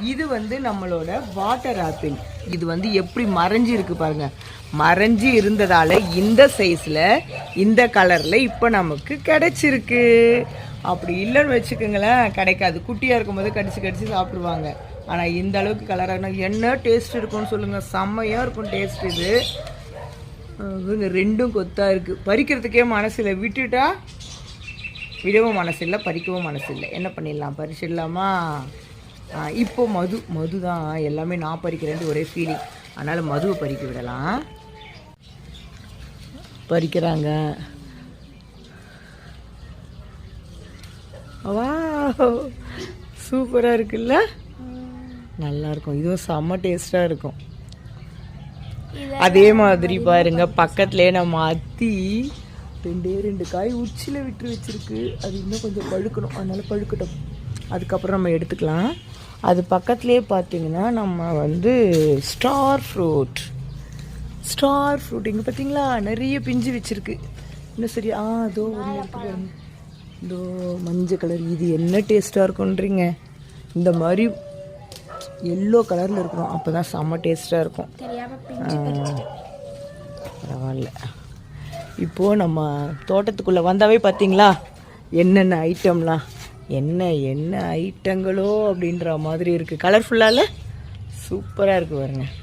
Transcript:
இது வந்து நம்மளோட வாட்டர் ஆப்பிள் இது வந்து எப்படி மறைஞ்சு இருக்கு பாருங்க. மறைஞ்சு இருந்ததால இந்த சைஸ்ல இந்த கலர்ல இப்போ நமக்கு கிடைச்சிருக்கு. அப்படி இல்லைன்னு வச்சுக்கோங்களேன். கிடைக்காது. குட்டியா இருக்கும்போது கடிச்சு கடிச்சு சாப்பிடுவாங்க. ஆனா இந்த அளவுக்கு கலராக என்ன டேஸ்ட் இருக்கும்னு சொல்லுங்க. செம்மையா இருக்கும் டேஸ்ட் இது. இவங்க ரெண்டும் கொத்தா இருக்கு. பறிக்கிறதுக்கே மனசில் விட்டுட்டா விடவும் மனசு இல்லை பறிக்கவும் மனசு இல்லை. என்ன பண்ணிடலாம்? பறிச்சிடலாமா? இப்போ மது மது தான் எல்லாமே நான் பறிக்கிறேன்ட்டு ஒரே ஃபீலிங் அதனால் மதுவை பறிக்க விடலாம். பறிக்கிறாங்க. வா சூப்பராக இருக்குல்ல? நல்லா இருக்கும். இதுவும் செம்ம டேஸ்ட்டாக இருக்கும். அதே மாதிரி பாருங்க பக்கத்துலேயே நம்ம அத்தி ரெண்டே ரெண்டு காய் உச்சியில் விட்டு வச்சிருக்கு. அது இன்னும் கொஞ்சம் பழுக்கணும். அதனால பழுக்கட்டும். அதுக்கப்புறம் நம்ம எடுத்துக்கலாம். அது பக்கத்துலேயே பார்த்தீங்கன்னா நம்ம வந்து ஸ்டார் ஃப்ரூட் ஸ்டார் ஃப்ரூட் இங்கே பார்த்தீங்களா? நிறைய பிஞ்சு வச்சிருக்கு. இன்னும் சரி ஆ அதோ ஒன்று இதோ மஞ்சள் கலர் இது என்ன டேஸ்ட்டாக இருக்குன்றீங்க இந்த மாதிரி எல்லோ கலரில் இருக்கணும் அப்போ தான் செம்ம டேஸ்ட்டாக இருக்கும். பரவாயில்ல. இப்போது நம்ம தோட்டத்துக்குள்ளே வந்தாவே பார்த்தீங்களா? என்னென்ன ஐட்டம்லாம் என்ன என்ன ஐட்டங்களோ அப்படின்ற மாதிரி இருக்குது கலர்ஃபுல்லால் சூப்பராக இருக்குது பாருங்கள்